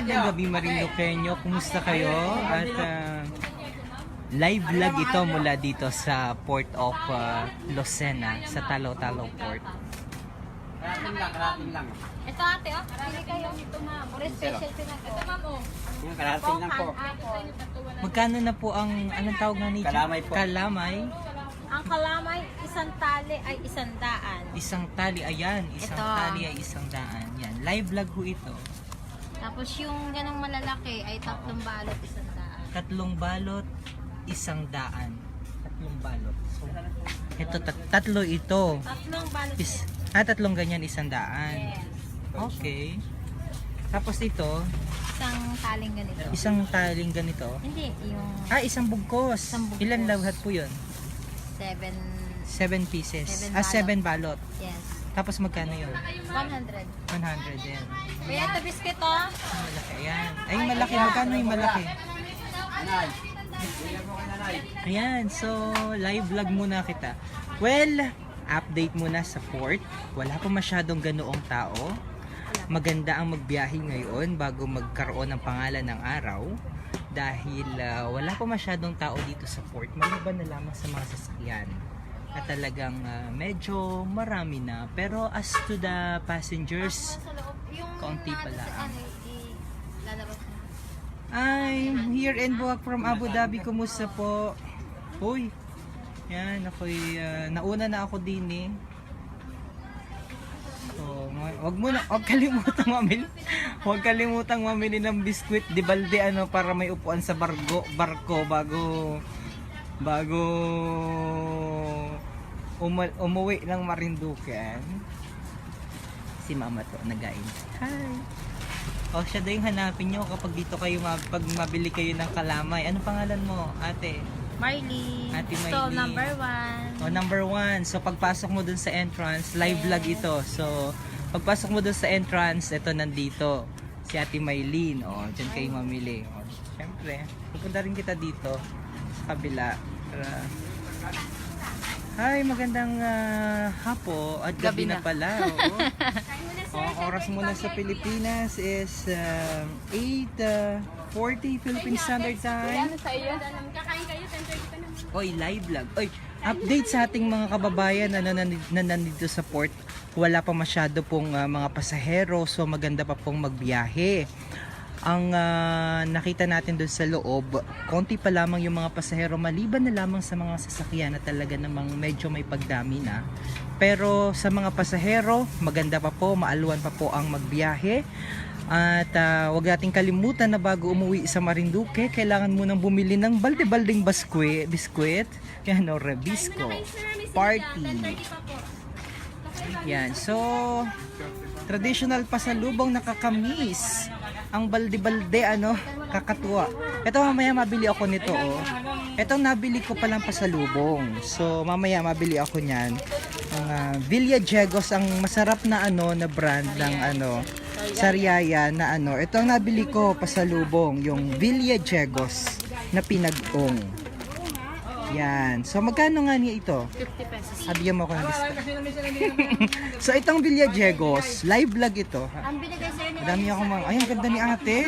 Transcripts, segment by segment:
Magandang gabi Marinduqueño, kumusta kayo? At ah, live vlog ito mula dito sa Port of ah, Lucena, sa Talo-Talo Port. Karating lang, karating lang. Ito ate, oh. Pili kayo. Ito ma'am. Special pinag Ito ma'am, oh. Yung karating lang po. Apple. Magkano na po ang, anong tawag nga nito? Kalamay po. Kalamay. Ang kalamay, isang tali ay isang daan. Isang tali, ayan. Isang Ito. tali ay isang daan. Yan, live vlog ho ito. Tapos yung ganong malalaki ay tatlong balot isang daan. Tatlong balot, isang daan. Tatlong balot. So, ito, tat- tatlo ito. Tatlong balot. Is, ah, tatlong ganyan, isang daan. Yes. Okay. Tapos ito, Isang taling ganito. isang taling ganito. Hindi, yung Ah, isang bugkos. Isang bugkos. Ilan lahat po yun? seven, Seven pieces. Seven ah, balot. seven balot. yes. Tapos magkano yun? 100. 100 din. Kuya, ito biscuit, oh. Ang malaki. Ayan. Ay, yung malaki. Magkano yung malaki? Ayan. So, live vlog muna kita. Well, update muna sa port. Wala pa masyadong ganoong tao. Maganda ang magbiyahe ngayon bago magkaroon ng pangalan ng araw. Dahil ah, wala pa masyadong tao dito sa port. Maliban na lamang sa mga sasakyan. At talagang ah, medyo marami na. Pero as to the passengers, Sa loob, yung Kaunti nandun pala. ano, i- lalabas mo. I'm here and walk from Abu Dhabi. Kumusta po? Uy, yan, ako'y, ah, nauna na ako din eh. So, wag mo na, wag kalimutang mamili. Wag kalimutang mamili ng biskwit di balde ano para may upuan sa bargo, barko bago bago uma, umuwi ng Marinduque. Si mama to, nagain. Hi! O siya daw yung hanapin nyo kapag dito kayo mag, pag mabili kayo ng kalamay. Ano pangalan mo, ate? Marley. Ate Marley. number one. O number one. So pagpasok mo dun sa entrance, live vlog ito. So pagpasok mo dun sa entrance, ito nandito. Si Ate Maylene. O, dyan kayo mamili. O, syempre, pupunta rin kita dito sa kabila. Para... Hi, magandang ah, hapo at gabi, Gabi na. na. pala. Oo. O, ang oras muna sa Pilipinas is um, 8.40 Philippine Standard Time. sa iyo? Kakain kayo, 10.30 pa naman. Oy, live vlog. Oy, update sa ating mga kababayan na, nanan- na nandito sa port. Wala pa masyado pong ah, mga pasahero, so maganda pa pong magbiyahe. Ang ah, nakita natin doon sa loob, konti pa lamang yung mga pasahero maliban na lamang sa mga sasakyan na talaga namang medyo may pagdami na. Pero sa mga pasahero, maganda pa po, maaluan pa po ang magbiyahe. At ah, wag nating kalimutan na bago umuwi sa Marinduque, kailangan mo nang bumili ng balde-balding baskwit, biskwit, yan o, rebisco, party. Yan, so, traditional pasalubong nakakamis. Ang balde-balde, ano, kakatuwa. Ito mamaya mabili ako nito, oh. Itong nabili ko palang pasalubong. So, mamaya mabili ako niyan. Ang ah, Villa Jegos, ang masarap na ano, na brand ng ano, Sariaya na ano. Ito ang nabili ko pasalubong, yung Villa Jegos na pinag-ong. Yan. So, magkano nga niya ito? 50 pesos. Sabihan mo ako ng discount. so, itong Villa Jegos, live vlog ito. Ang binigay sa'yo ni Madami ako mga, ay, ang ganda ni ate.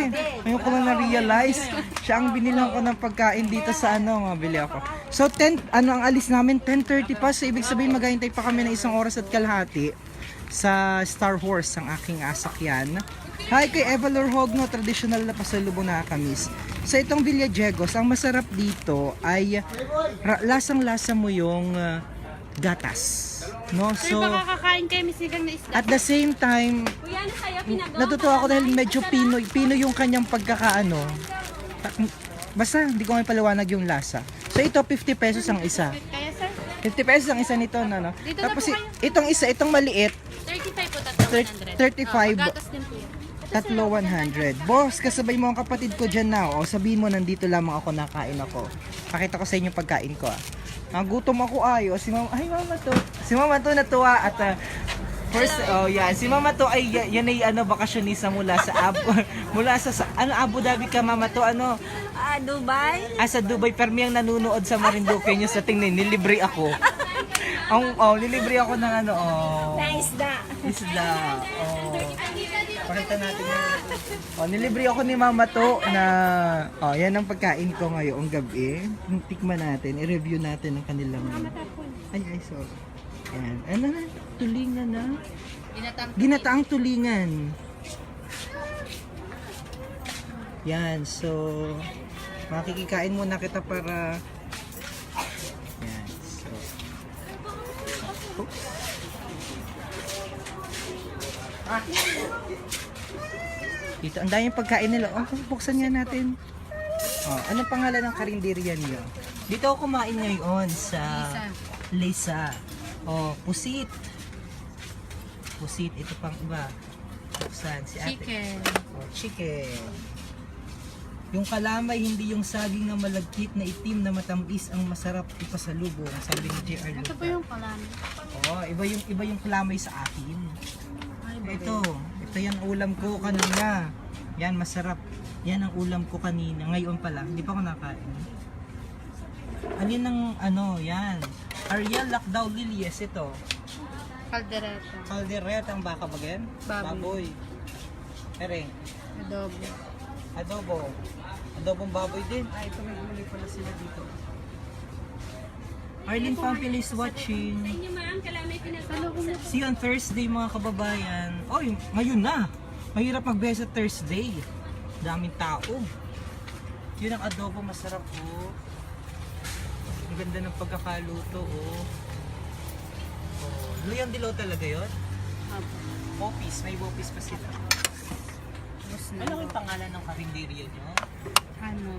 Ngayon ko lang na-realize. Siya ang binilang ko ng pagkain dito sa ano, mabili ako. So, 10, ano ang alis namin? 10.30 pa. So, ibig sabihin, maghahintay pa kami ng isang oras at kalahati sa Star Wars, ang aking asakyan. Hi kay Eva Lorhogno, traditional na pasalubong na kamis. So, itong Villa Jegos, ang masarap dito ay lasang-lasa mo yung uh, gatas. No? So, kakain kayo, misigang na isda. at the same time, Kuya, ano sa'yo? Pinagawa natutuwa ako dahil medyo Pinoy, Pinoy yung kanyang pagkakaano. Ta- Basta hindi ko may paliwanag yung lasa. So ito 50 pesos ang isa. Kaya sir, 50 pesos ang isa nito no. no? Dito na Tapos po i- itong isa, itong maliit, 35 po Thir- 100. 35. Oh, gatas din po. Tatlo 100. Boss, kasabay mo ang kapatid ko dyan na. O sabihin mo nandito lamang ako nakain ako. Pakita ko sa inyo pagkain ko ah. Ah, gutom ako ay. O, si mama, ay mama to. Si mama to natuwa at ah, First, oh yeah, si Mama to ay ya- yan ay ano bakasyonista mula sa Abu mula sa, sa ano Abu Dhabi ka Mama to ano Ah, Dubai? ah, sa Dubai permi ang nanonood sa Marinduque nyo sa tingnan nilibre ako. Ang oh, nilibre ako ng ano oh. Isda. Isda. Oh. Pakita natin yung Oh, nilibre ako ni Mama to na oh, yan ang pagkain ko ngayong gabi. Tikman natin, i-review natin ang kanilang Ay, ay, sorry. Yan. Ano na? Tulingan na. Ginatang Ginataang tulingan. Yan, so makikikain muna kita para yan, so Oops. Dito, ang daming pagkain nila. Oh, buksan nga natin. Oh, anong pangalan ng karinderya niyo? Dito ako kumain ngayon sa Lisa. Oh, pusit. Pusit, ito pang iba. Buksan, si ate. chicken. Oh, chicken. Yung kalamay, hindi yung saging na malagkit na itim na matamis ang masarap ipasalubong, sabi ni J.R. Ito Luca. po yung kalami. Oo, iba yung iba yung kalamay sa akin. Ito, ito yan ang ulam ko kanina. Yan, masarap. Yan ang ulam ko kanina. Ngayon pala, hindi pa ako nakain. Alin ng ano, yan. Ariel Lakdaw Lilies, ito. Caldereta. Caldereta ang baka ba yan? Baboy. Baboy. Ere, Adobo. adobo. Adobong baboy din. Ay, ito may umuli pala sila dito. Arlene Pampil is watching. See you on Thursday mga kababayan. Yung, ngayon na. Mahirap magbesa Thursday. Daming tao. Yun ang adobo masarap oh. Ang ganda ng pagkakaluto oh. Oh, Luyang dilaw talaga yon. Wopis, may wopis pa sila. Ano yung pangalan ng karinderya nyo? Ano?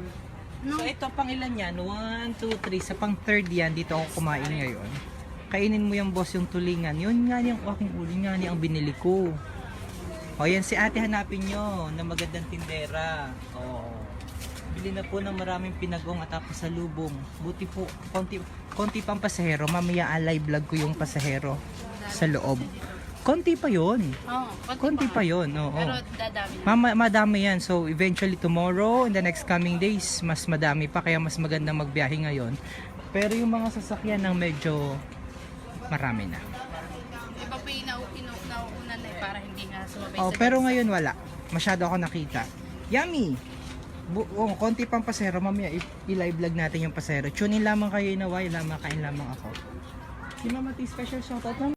So ito pang ilan yan? 1, 2, 3. Sa pang third yan, dito ako kumain ngayon. Kainin mo yung boss yung tulingan. Yun nga yung aking ulo nga ang binili ko. O yan si ate hanapin nyo na magandang tindera. O. Bili na po ng maraming pinagong at tapos sa lubong. Buti po, konti, konti pang pasahero. Mamaya live vlog ko yung pasahero sa loob. Konti pa yon. Oo, Konti pa yon. Oo. Pero dadami. Mama, madami yan. So, eventually tomorrow, in the next coming days, mas madami pa. Kaya mas magandang magbiyahe ngayon. Pero yung mga sasakyan ng medyo marami na. Iba pa yung nauunan na eh, para hindi nga sumabay Oh, sa pero ngayon wala. Masyado ako nakita. Yummy! Bu oh, konti pang pasero. Mamaya i-live vlog natin yung pasero. Tune in lamang kayo inaway. Lamang kain lamang ako. Si Mama T, special shoutout. Mama